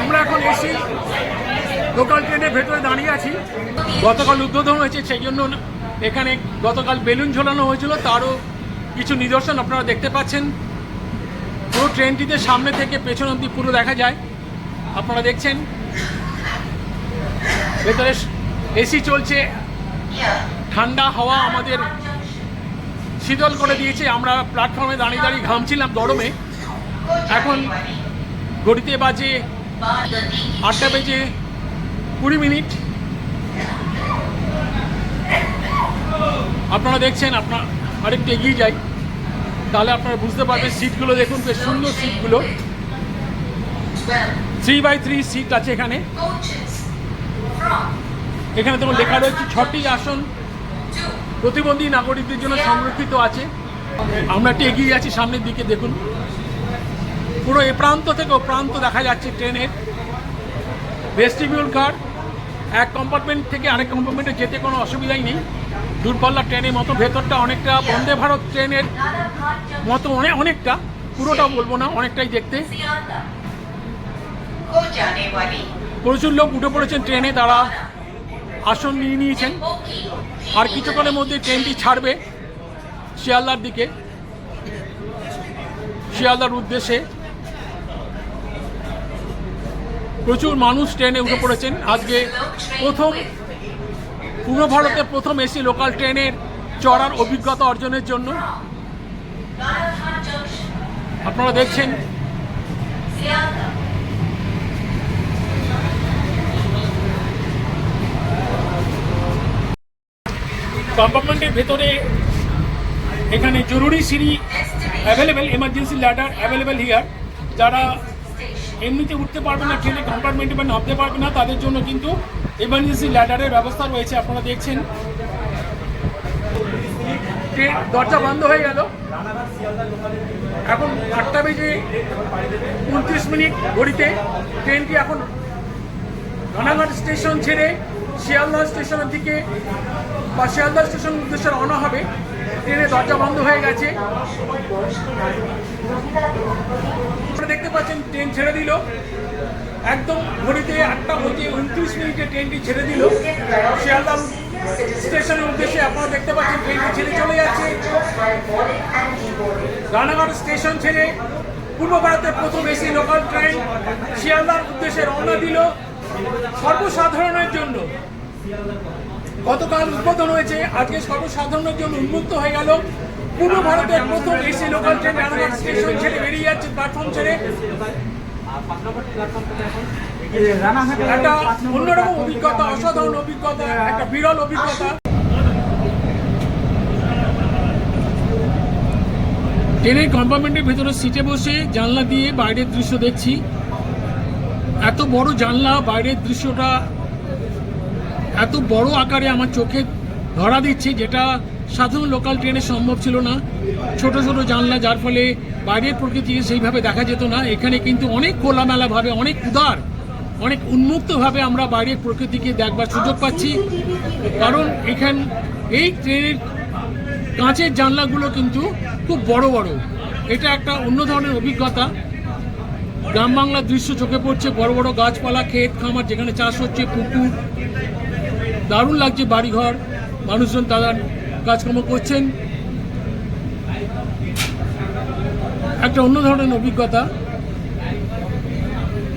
আমরা এখন AC local ট্রেনের ভেতরে দাঁড়িয়ে আছি। গতকাল উদ্বোধন হয়েছে, সেই জন্য এখানে গতকাল বেলুন ঝোলানো হয়েছিল। তারও কিছু নিদর্শন আপনারা দেখতে পাচ্ছেন। পুরো ট্রেনটিতে সামনে থেকে পেছন অব্দি পুরো দেখা যায়। আপনারা দেখছেন। ভেতরে এসি চলছে। ঠান্ডা হাওয়া আমাদের শীতল করে দিয়েছে। আমরা প্ল্যাটফর্মে দাঁড়িয়ে দাঁড়িয়ে ঘামছিলাম গরমে। এখন ঘড়িতে বাজে আটটা বেজে কুড়ি মিনিট। আপনারা দেখছেন, আপনার আরেকটু এগিয়ে যাই, তাহলে আপনারা বুঝতে পারবেন সিটগুলো দেখুন, বেশ সুন্দর সিটগুলো। থ্রি বাই থ্রি সিট আছে এখানে। এখানে তোমার লেখা রয়েছে, ছটি আসন প্রতিবন্ধী নাগরিকদের জন্য সংরক্ষিত আছে। আমরা একটু এগিয়ে যাচ্ছি সামনের দিকে, দেখুন। পুরো এ প্রান্ত থেকে ও প্রান্ত দেখা যাচ্ছে ট্রেনের ভেস্টিবিউল কার এক কম্পার্টমেন্ট থেকে আরেক কম্পার্টমেন্টে যেতে কোনো অসুবিধাই নেই। দূরপাল্লা ট্রেনের মতো, ভেতরটা অনেকটা বন্দে ভারত ট্রেনের মতো অনেক অনেকটা। পুরোটা বলব না, অনেকটাই দেখতে। প্রচুর লোক উঠে পড়েছেন ট্রেনে, তারা আসন নিয়ে নিয়েছেন। আর কিছুক্ষণের মধ্যে ট্রেনটি ছাড়বে শিয়ালদার দিকে। শিয়ালদার উদ্দেশ্যে প্রচুর মানুষ ট্রেনে উঠে পড়েছেন। আজকে প্রথম পূর্ব ভারতের প্রথম এসি লোকাল ট্রেনের চড়ার অভিজ্ঞতা অর্জনের জন্য। আপনারা দেখছেন। কম্পার্টমেন্টের ভেতরে এখানে জরুরি সিঁড়ি available emergency ladder available here যারা এমনিতে উঠতে পারবে না ট্রেনে কম্পার্টমেন্টে বা নামতে পারবে না, তাদের জন্য কিন্তু এমার্জেন্সি ল্যাডারের ব্যবস্থা রয়েছে, আপনারা দেখছেন। দরজা বন্ধ হয়ে গেল? এখন আটটা বেজে উনত্রিশ মিনিট ঘড়িতে। ট্রেনটি এখন রানাঘাট স্টেশন ছেড়ে শিয়ালদা স্টেশনের দিকে বা শিয়ালদা স্টেশন উদ্দেশ্যে রওনা হবে? ট্রেনের দরজা বন্ধ হয়ে গেছে। দেখতে পাচ্ছেন, ট্রেন ছেড়ে দিল। একদম ঘড়িতে আটটা বেজে উনত্রিশ মিনিটে ট্রেনটি ছেড়ে দিল। শিয়ালদা স্টেশনের উদ্দেশ্যে আপনারা দেখতে পাচ্ছেন, ট্রেনটি ছেড়ে চলে যাচ্ছে। রানাঘাট স্টেশন ছেড়ে পূর্ব ভারতের প্রথম এসি লোকাল ট্রেন শিয়ালদার উদ্দেশ্যে রওনা দিল। সর্বসাধারণের জন্য। গতকাল উদ্বোধন হয়েছে। আজকে সর্বসাধারণের জন্য উন্মুক্ত হয়ে গেল। পূর্ব ভারতের প্রথম AC local train Ranaghat station ছেড়ে বেরিয়ে যাচ্ছে প্ল্যাটফর্ম ছেড়ে। একটা অন্যরকম অভিজ্ঞতা, অসাধারণ অভিজ্ঞতা, একটা বিরল অভিজ্ঞতা। ট্রেনের কম্পার্টমেন্টের ভেতরে সিটে বসে জানলা দিয়ে বাইরের দৃশ্য দেখছি। এত বড় জানলা, বাইরের দৃশ্যটা এত বড় আকারে আমার চোখে ধরা দিচ্ছে যেটা সাধারণ লোকাল ট্রেনে সম্ভব ছিল না। ছোট ছোট জানলা, যার ফলে বাইরের প্রকৃতি সেইভাবে দেখা যেত না। এখানে কিন্তু অনেক খোলামেলাভাবে, অনেক উদার, অনেক উন্মুক্তভাবে আমরা বাইরের প্রকৃতিকে দেখবার সুযোগ পাচ্ছি। কারণ এখান, এই ট্রেনের কাঁচের জানলাগুলো কিন্তু খুব বড় বড়। এটা একটা অন্য ধরনের অভিজ্ঞতা। গ্রাম বাংলার দৃশ্য চোখে পড়ছে। বড় বড় গাছপালা, ক্ষেত, খামার, যেখানে চাষ হচ্ছে, পুকুর। দারুণ লাগছে বাড়িঘর মানুষজন তারা কাজকর্ম করছেন। একটা অন্য ধরনের অভিজ্ঞতা